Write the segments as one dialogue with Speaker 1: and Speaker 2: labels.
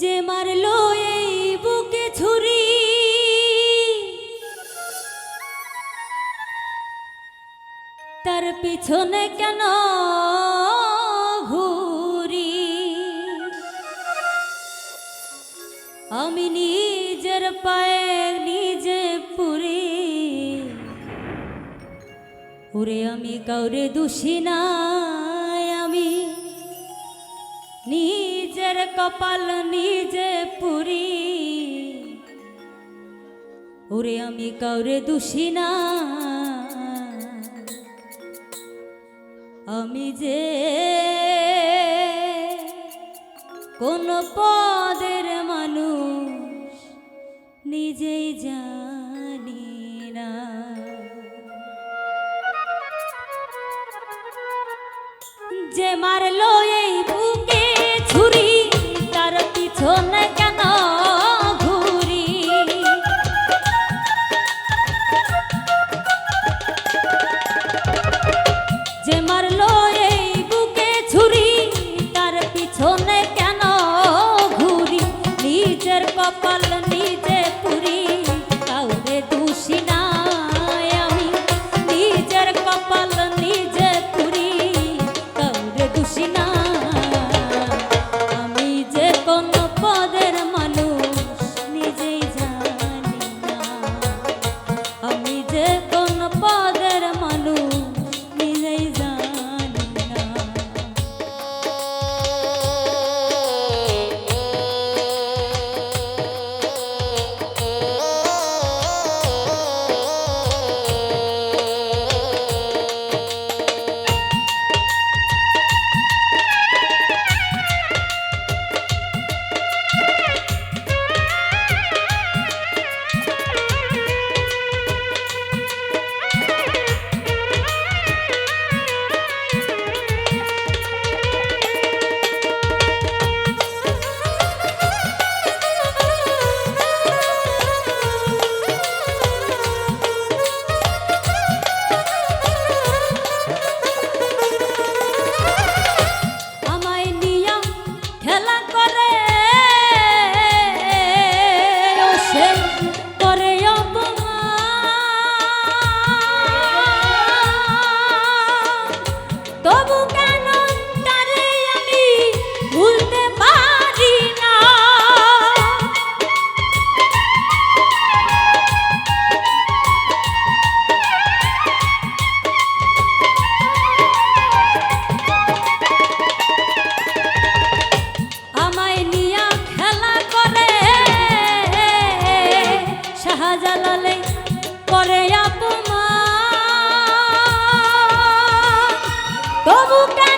Speaker 1: যে মারলো এই বুকে ছুরি। তার পিছনে কেন ঘুরি? আমি নিজের পায়ে নিজে পুরি। উরে আমি কাউরে দোষী না। কপাল নিজে পুরি। ওরে আমি কাউরে দোষী না। আমি যে কোন পদের মানুষ নিজেই জানি না। যে মারলো এ Tô no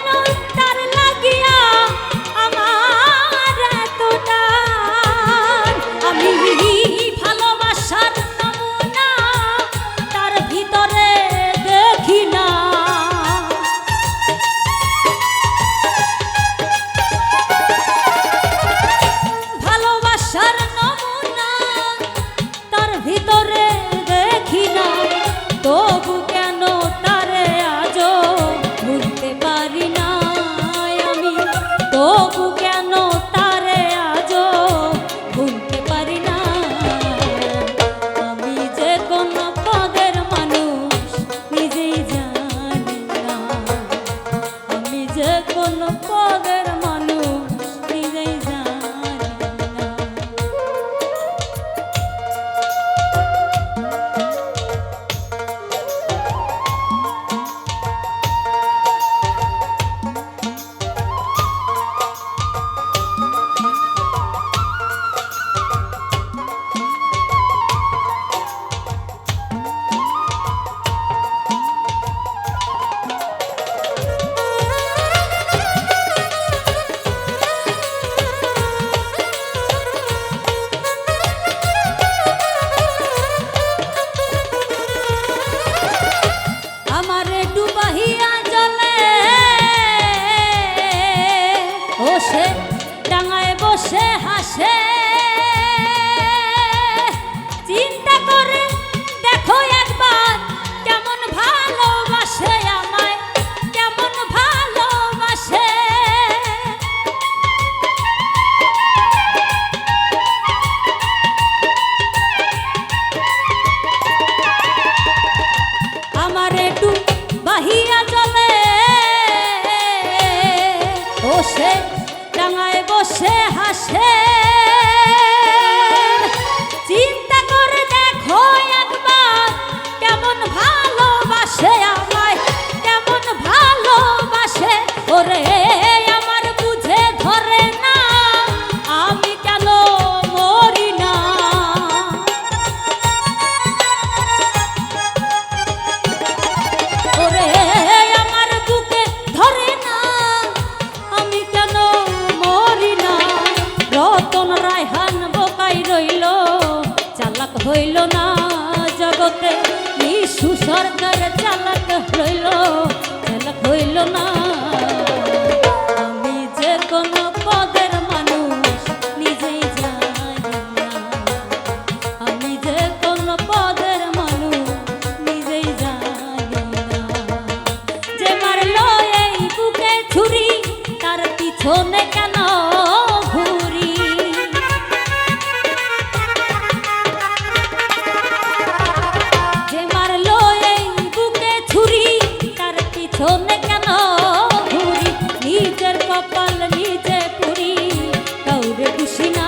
Speaker 1: ডাঙায় বসে হাসে। রতন রায়হান বোকাই রইল, চালাক হইল না জগতে। নিশু সরকার চালাক রইল চালাক হইল না। আমি কোনো পদের নিজেই কোনো পদের নিজেই কেন কেন? ঘুরি নিজের কপাল নিজে পুরি কাউরে খুশি না